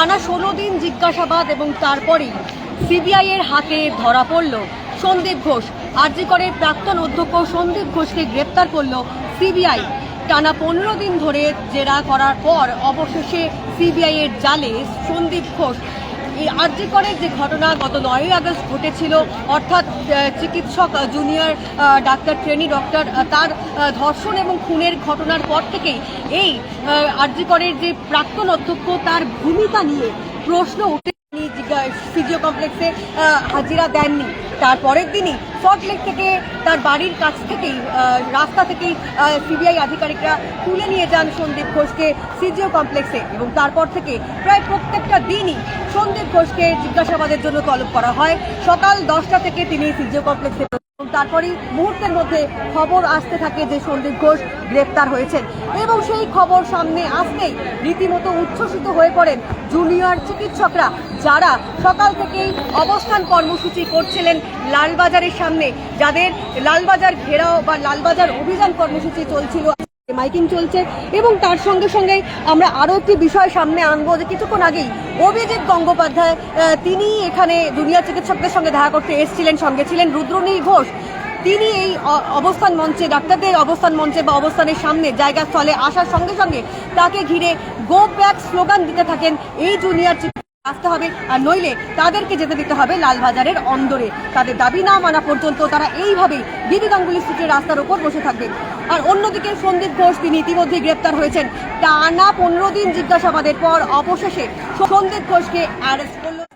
টানা ষোলো দিন জিজ্ঞাসাবাদ এবং তারপরেই সিবিআই এর হাতে ধরা পড়ল সন্দীপ ঘোষ। আরজিকরের প্রাক্তন অধ্যক্ষ সন্দীপ ঘোষকে গ্রেপ্তার করল সিবিআই। টানা পনেরো দিন ধরে জেরা করার পর অবশেষে সিবিআই এর জালে সন্দীপ ঘোষ এই আর্যিকরের যে ঘটনা গত নয়ই আগস্ট ঘটেছিল, অর্থাৎ চিকিৎসক জুনিয়র ডাক্তার ট্রেনি ডক্টর তার ধর্ষণ এবং খুনের ঘটনার পর থেকেই এই আর্যিকরের যে প্রাক্তন অধ্যক্ষ তার ভূমিকা নিয়ে প্রশ্ন উঠে। ফিজিও কমপ্লেক্সে হাজিরা দেননি। তারপরের দিনই সল্টলেক থেকে তার বাড়ির কাছ থেকেই রাস্তা থেকেই সিবিআই আধিকারিকরা তুলে নিয়ে যান সন্দীপ ঘোষকে সিজিও কমপ্লেক্সে এবং তারপর থেকে প্রায় প্রত্যেকটা দিনই সন্দীপ ঘোষকে জিজ্ঞাসাবাদের জন্য তলব করা হয়। সকাল দশটা থেকে তিনি সিজিও কমপ্লেক্সে এবং তারপরেই মুহূর্তের মধ্যে খবর আসতে থাকে যে সন্দীপ ঘোষ গ্রেপ্তার হয়েছেন। এবং সেই খবর সামনে আসতেই রীতিমতো উচ্ছ্বসিত হয়ে পড়েন জুনিয়র চিকিৎসকরা, যারা সকাল থেকেই অবস্থান কর্মসূচি করছিলেন লালবাজারের সামনে। যাদের লালবাজার ঘেরাও বা লালবাজার অভিযান কর্মসূচি চলছিল মাইকিং চলছে এবং তার সঙ্গে সঙ্গে আমরা আরও একটি বিষয় সামনে আনব যে কিছুক্ষণ আগেই অভিজিৎ গঙ্গোপাধ্যায় তিনি এখানে দুনিয়া চিকিৎসকদের সঙ্গে দেখা করতে এসেছিলেন, সঙ্গে ছিলেন রুদ্রনীল ঘোষ। তিনি এই অবস্থান মঞ্চে, ডাক্তারদের অবস্থান মঞ্চে বা অবস্থানের সামনে জায়গা স্থলে আসার সঙ্গে সঙ্গে তাকে ঘিরে গো ব্যাক স্লোগান দিতে থাকেন এই জুনিয়র আসতে হবে। আর নইলে তাদেরকে যেতে দিতে হবে লালবাজারের অন্দরে। তাদের দাবি না মানা পর্যন্ত তারা এইভাবেই বিবি গাঙ্গুলি স্ট্রিটের রাস্তার ওপর বসে থাকবে। আর অন্যদিকে সন্দীপ ঘোষ, তিনি ইতিমধ্যেই গ্রেপ্তার হয়েছেন। টানা পনেরো দিন জিজ্ঞাসাবাদের পর অবশেষে সন্দীপ ঘোষকে অ্যারেস্ট